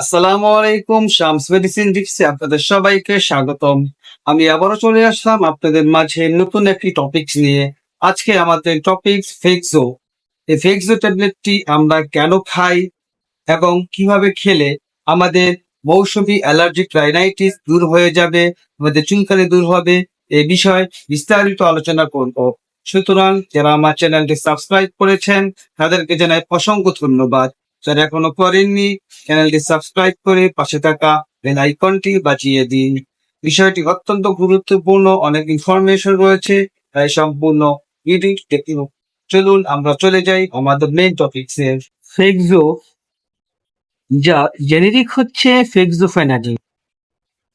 আসসালামু আলাইকুম, শামস মেডিসিন টিপসে আপনাদের সবাইকে স্বাগতম। আমি আবারও চলে আসলাম আপনাদের মাঝে নতুন একটি টপিকস নিয়ে। আজকে আমাদের টপিক ফেক্সো এই ফেক্সো ট্যাবলেটটি আমরা কেন খাই এবং কীভাবে খেলে আমাদের মৌসুমী অ্যালার্জিক রাইনাইটিস দূর হয়ে যাবে, আমাদের চুলকানি দূর হবে, এই বিষয়ে বিস্তারিত আলোচনা করব। সুতরাং যারা আমার চ্যানেলটি সাবস্ক্রাইব করেছেন, তাদেরকে জানাই অসংখ্য ধন্যবাদ। যারা এখনও করেননি, চ্যানেলটি সাবস্ক্রাইব করে পাশে থাকা বেল আইকনটি বাজিয়ে দিন। বিষয়টি অত্যন্ত গুরুত্বপূর্ণ, অনেক ইনফরমেশন রয়েছে, তাই সম্পূর্ণ চলুন আমরা চলে যাই আমাদের মেইন টপিকসে ফেক্সো যা জেনেরিক হচ্ছে ফেক্সোফেনাডিন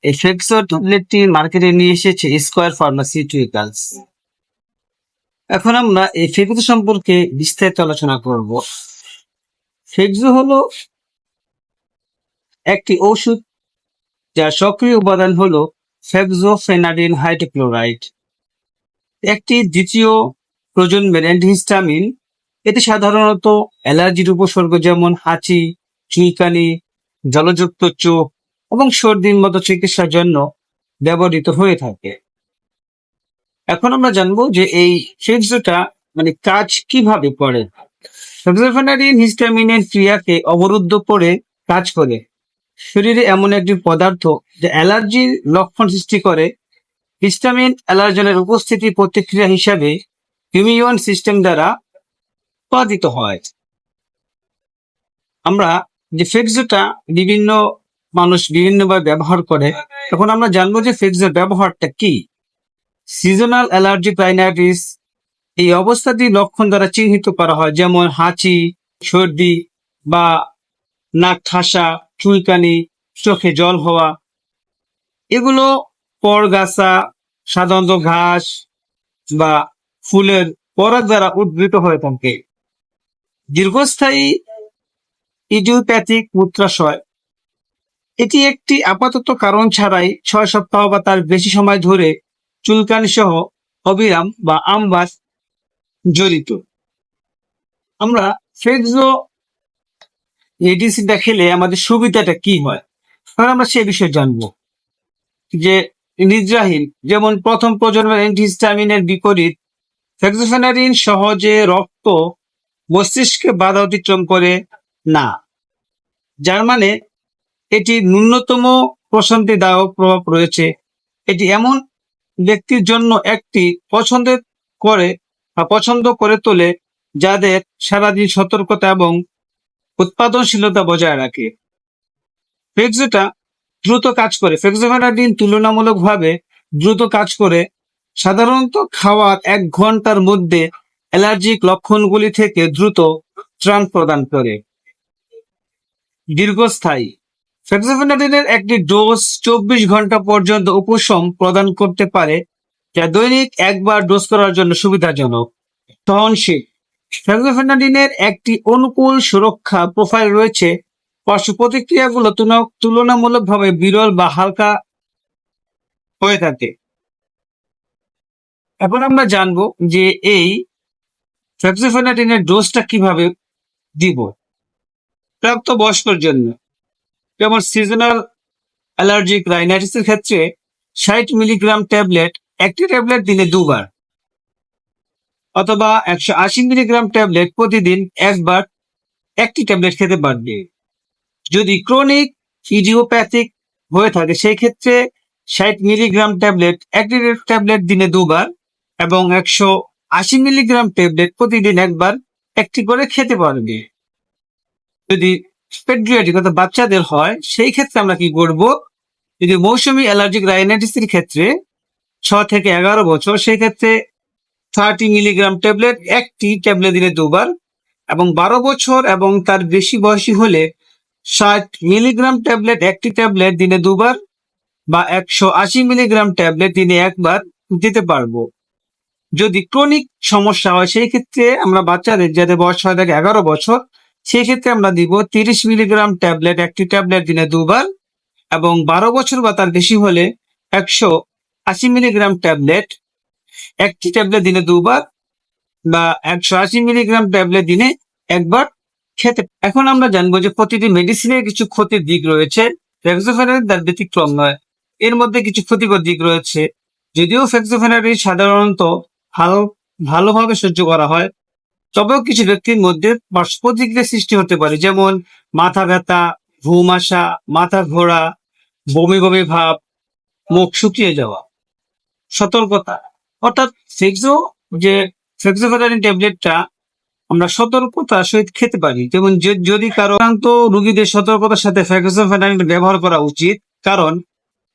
এই ফেক্সো ট্যাবলেটটি মার্কেটে নিয়ে এসেছে স্কোয়ার ফার্মাসিউটিক্যালস এখন আমরা এই ফেক্সো সম্পর্কে বিস্তারিত আলোচনা করব। ফেক্সো হলো একটি ওষুধ যার সক্রিয় উপাদান হলো ফেক্সোফেনাডিন হাইড্রোক্লোরাইড। একটি দ্বিতীয় প্রজন্মের অ্যান্টিহিস্টামিন এটি সাধারণত অ্যালার্জির উপসর্গ যেমন হাঁচি চুইকানি জলযুক্ত চোখ এবং সর্দির মতো চিকিৎসার জন্য ব্যবহৃত হয়ে থাকে। এখন আমরা জানব যে এই ফেক্সোটা মানে কাজ কীভাবে করে? ফেক্সোফেনাডিন হিস্টামিনের ক্রিয়াকে অবরুদ্ধ করে কাজ করে। শরীরে এমন একটি পদার্থ যা অ্যালার্জির লক্ষণ সৃষ্টি করে। হিস্টামিন অ্যালার্জেনের উপস্থিতি প্রতিক্রিয়া হিসাবে ইমিউন সিস্টেম দ্বারা উৎপাদিত হয়। আমরা যে ফেক্সোটা বিভিন্ন মানুষ বিভিন্নভাবে ব্যবহার করে তখন আমরা জানব যে ফেক্সোর ব্যবহারটা কি। সিজনাল অ্যালার্জি রাইনাইটিস এই অবস্থাটি লক্ষণ দ্বারা চিহ্নিত করা হয়, যেমন হাঁচি, সর্দি বা নাক ঠাসা, চুলকানি, চোখে জল হওয়া। এগুলো পরগাছা, সাধারণত ঘাস বা ফুলের পরাগ দ্বারা উদ্ভূত হয়ে থাকে। দীর্ঘস্থায়ী ইডিওপ্যাথিক মূত্রাশয়। এটি একটি আপাতত কারণ ছাড়াই ছয় সপ্তাহ বা তার বেশি সময় ধরে চুলকানি সহ অবিরাম বা আমবাস জড়িত। আমরা ফেক্সো মেডিসিনটা খেলে আমাদের সুবিধাটা কি হয়? তাহলে আমরা সে বিষয়ে জানব। যে নিদ্রাহীন, যেমন প্রথম প্রজন্মের অ্যান্টিহিস্টামিনের বিপরীত, ফেক্সোফেনারিন সহজে রক্ত মস্তিষ্কে বাধা অতিক্রম করে না। যার মানে এটি ন্যূনতম প্রশান্তিদায়ক প্রভাব রয়েছে। এটি এমন ব্যক্তির জন্য একটি পছন্দের করে পছন্দ করে তোলে, যাদের সারাদিন সতর্কতা এবং উৎপাদনশীলতা বজায় রাখে। ফেক্সোটা দ্রুত কাজ করে। ফেক্সোফেনাডিন তুলনামূলকভাবে দ্রুত কাজ করে। সাধারণত খাওয়ার এক ঘণ্টার মধ্যে অ্যালার্জিক লক্ষণগুলি থেকে দ্রুত ত্রাণ প্রদান করে। দীর্ঘস্থায়ী। ফেক্সোফেনাডিনের একটি ডোজ চব্বিশ ঘণ্টা পর্যন্ত উপশম প্রদান করতে পারে যা দৈনিক একবার ডোজ করার জন্য সুবিধাজনক। সহনশীল। ফেক্সোফেনাডিনের একটি অনুকূল সুরক্ষা প্রোফাইল রয়েছে। পার্শ্ব প্রতিক্রিয়াগুলো তুলনামূলকভাবে বিরল বা হালকা হয়ে থাকে। এখন আমরা জানব যে এই ফেক্সোফেনাডিনের ডোজটা কীভাবে দিব প্রাপ্ত বয়স্কর জন্য। যেমন সিজনাল অ্যালার্জিক রাইনাইটিসের ক্ষেত্রে ষাট মিলিগ্রাম ট্যাবলেট একটি ট্যাবলেট দিনে দুবার অথবা একশো আশি মিলিগ্রাম ট্যাবলেট প্রতিদিন একবার একটি ট্যাবলেট খেতে পারবে। যদি ক্রনিক ইডিওপ্যাথিক হয়ে থাকে সেই ক্ষেত্রে ষাট মিলিগ্রাম ট্যাবলেট, একটি ট্যাবলেট দিনে দুবার এবং একশো আশি মিলিগ্রাম ট্যাবলেট প্রতিদিন একবার একটি করে খেতে পারবে। যদি পেডিয়াট্রিক অর্থাৎ বাচ্চাদের হয়, সেই ক্ষেত্রে আমরা কি করব? যদি মৌসুমী অ্যালার্জিক রাইনাইটিসের ক্ষেত্রে ছ থেকে এগারো বছর সেই ক্ষেত্রে থার্টি মিলিগ্রাম ট্যাবলেট একটি ট্যাবলেট দিলে দুবার, এবং বারো বছর এবং তার বেশি বয়সী হলে ষাট মিলিগ্রাম ট্যাবলেট একটি ট্যাবলেট দিনে দুবার বা একশো আশি মিলিগ্রাম ট্যাবলেট দিনে একবার দিতে পারব। যদি ক্রনিক সমস্যা হয় সেই ক্ষেত্রে আমরা বাচ্চাদের, যাদের বয়স হয় থাকে এগারো বছর সেই ক্ষেত্রে আমরা দিব তিরিশ মিলিগ্রাম ট্যাবলেট একটি ট্যাবলেট দিনে দুবার, এবং বারো বছর বা তার বেশি হলে একশো আশি মিলিগ্রাম ট্যাবলেট, একটি ট্যাবলেট দিনে দুবার বা একশো আশি মিলিগ্রাম ট্যাবলেট দিনে একবার খেতে এখন আমরা জানব যে প্রতিটি মেডিসিনের কিছু ক্ষতির দিক রয়েছে। তার ব্যতিক্রম নয়। এর মধ্যে কিছু ক্ষতিকর দিক রয়েছে। যদিও ফেক্সোফেনারিন সাধারণত ভালো ভালোভাবে সহ্য করা হয়, তবেও কিছু ব্যক্তির মধ্যে পার্শ্ব প্রতিক্রিয়া সৃষ্টি হতে পারে, যেমন মাথা ব্যথা, ঘুম আসা, মাথা ঘোরা, বমি বমি ভাব, মুখ শুকিয়ে যাওয়া। সতর্কতা। অর্থাৎ ফেক্সো যে ফেক্সোফেনারিন ট্যাবলেটটা আমরা সতর্কতার সহিত খেতে পারি। যেমন যদি কারও আক্রান্ত রোগীদের সতর্কতার সাথে ফেক্সোফেনারিন ব্যবহার করা উচিত, কারণ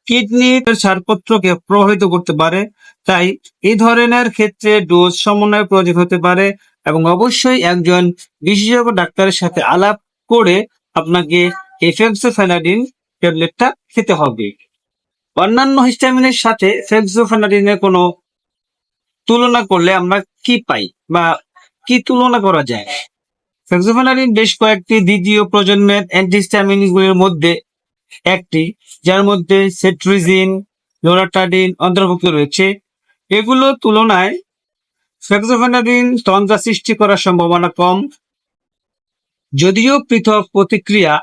কিডনির ছাড়পত্রকে প্রভাবিত করতে পারে, তাই এই ধরনের ক্ষেত্রে ডোজ সমন্বয় প্রয়োজন হতে পারে এবং অবশ্যই একজন বিশেষজ্ঞ ডাক্তারের সাথে আলাপ করে আপনাকে এই ফেক্সোফেনাডিন ট্যাবলেটটা খেতে হবে। অন্যান্য হিস্টামিনের সাথে ফেক্সোফেনাডিনের কোনো তুলনা করলে আমরা কি পাই বা কি তুলনা করা যায়? ফেক্সোফেনাডিন বেশ কয়েকটি দ্বিতীয় প্রজন্মের অ্যান্টিহিস্টামিনগুলির মধ্যে একটি, যার মধ্যে সেট্রিজিন লোরাটাডিন অন্তর্ভুক্ত রয়েছে। এগুলো তুলনায় ফেক্সোফেনাডিন তন্দ্রা সৃষ্টি করার সম্ভাবনা কম, যদিও পৃথক প্রতিক্রিয়া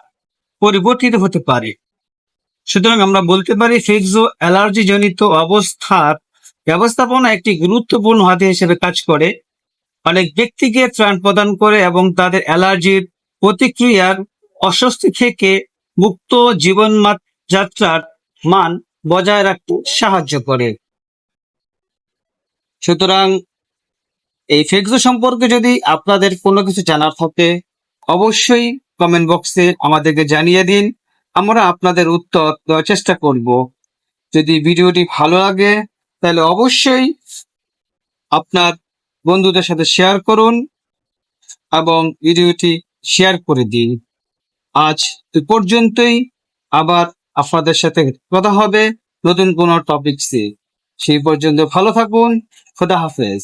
পরিবর্তিত হতে পারে। সুতরাং আমরা বলতে পারি ফেক্সো অ্যালার্জি জনিত অবস্থার ব্যবস্থাপনা একটি গুরুত্বপূর্ণ হাতে হিসেবে কাজ করে। অনেক ব্যক্তিকে ত্রাণ প্রদান করে এবং তাদের অ্যালার্জির প্রতিক্রিয়ার অস্বস্তি থেকে মুক্ত জীবন যাত্রার মান বজায় রাখতে সাহায্য করে। সুতরাং এই ফেক্সো সম্পর্কে যদি আপনাদের কোনো কিছু জানার থাকে, অবশ্যই কমেন্ট বক্সে আমাদেরকে জানিয়ে দিন। আমরা আপনাদের উত্তর দেওয়ার চেষ্টা করব। যদি ভিডিওটি ভালো লাগে, তাহলে অবশ্যই আপনার বন্ধুদের সাথে শেয়ার করুন এবং ভিডিওটি শেয়ার করে দিন। আজ পর্যন্তই। আবার আপনাদের সাথে কথা হবে নতুন কোনো টপিকসে সেই পর্যন্ত ভালো থাকুন। খোদা হাফেজ।